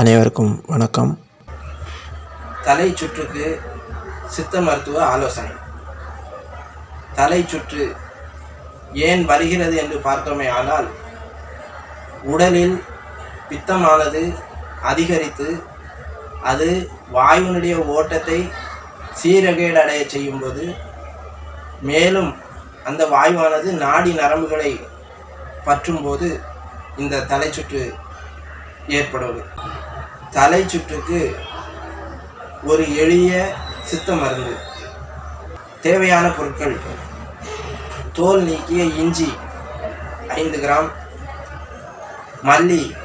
அனைவருக்கும் வணக்கம். தலை சுற்றுக்கு சித்த மருத்துவ ஆலோசனை. தலை சுற்று ஏன் வருகிறது என்று பார்த்தோமே ஆனால் உடலில் பித்தமானது அதிகரித்து அது வாயுனுடைய ஓட்டத்தை சீரகேடு அடைய செய்யும்போது மேலும் அந்த வாயுவானது நாடி நரம்புகளை பற்றும்போது இந்த தலை சுற்று ஏற்படுவது. தலை சுற்றுக்கு ஒரு எளிய சித்த மருந்து. தேவையான பொருட்கள். தோல் நீக்கிய இஞ்சி ஐந்து கிராம். மல்லி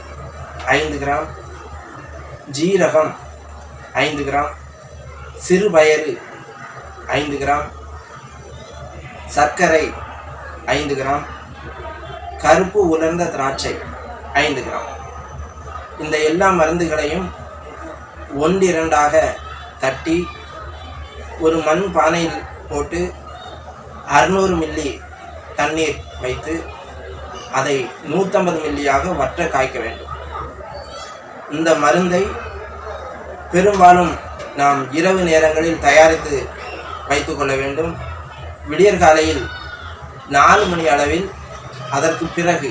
ஐந்து கிராம். ஜீரகம் ஐந்து கிராம். சிறுபயறு ஐந்து கிராம். சர்க்கரை ஐந்து கிராம். கருப்பு உலர்ந்த திராட்சை ஐந்து கிராம். இந்த எல்லா மருந்துகளையும் ஒன்றிரண்டாக தட்டி ஒரு மண் பானையில் போட்டு அறுநூறு மில்லி தண்ணீர் வைத்து அதை நூற்றம்பது மில்லியாக வற்ற காய்க்க வேண்டும். இந்த மருந்தை பெரும்பாலும் நாம் இரவு நேரங்களில் தயாரித்து வைத்துக்கொள்ள வேண்டும். விடியற்காலையில் நாலு மணி அளவில் அதற்கு பிறகு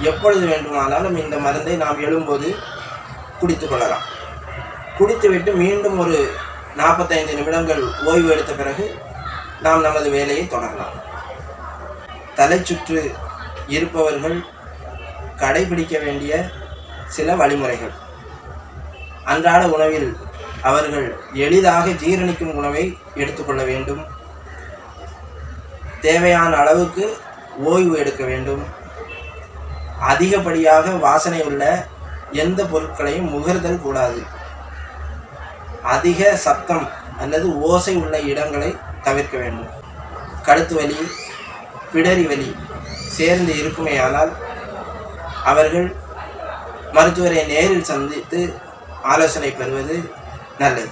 எப்பொழுது வேண்டுமானாலும் இந்த மருந்தை நாம் எழும்போது குடித்து கொள்ளலாம். குடித்துவிட்டு மீண்டும் ஒரு நாற்பத்தைந்து நிமிடங்கள் ஓய்வு எடுத்த பிறகு நாம் நமது வேலையை தொடரலாம். தலை சுற்று இருப்பவர்கள் கடைபிடிக்க வேண்டிய சில வழிமுறைகள். அன்றாட உணவில் அவர்கள் எளிதாக ஜீரணிக்கும் உணவை எடுத்துக்கொள்ள வேண்டும். தேவையான அளவுக்கு ஓய்வு எடுக்க வேண்டும். அதிகப்படியாக வாசனை உள்ள எந்த பொருட்களையும் முகர்தல் கூடாது. அதிக சத்தம் அல்லது ஓசை உள்ள இடங்களை தவிர்க்க வேண்டும். கழுத்து வலி பிடரி வலி சேர்ந்து இருக்குமேயானால் அவர்கள் மருத்துவரை நேரில் சந்தித்து ஆலோசனை பெறுவது நல்லது.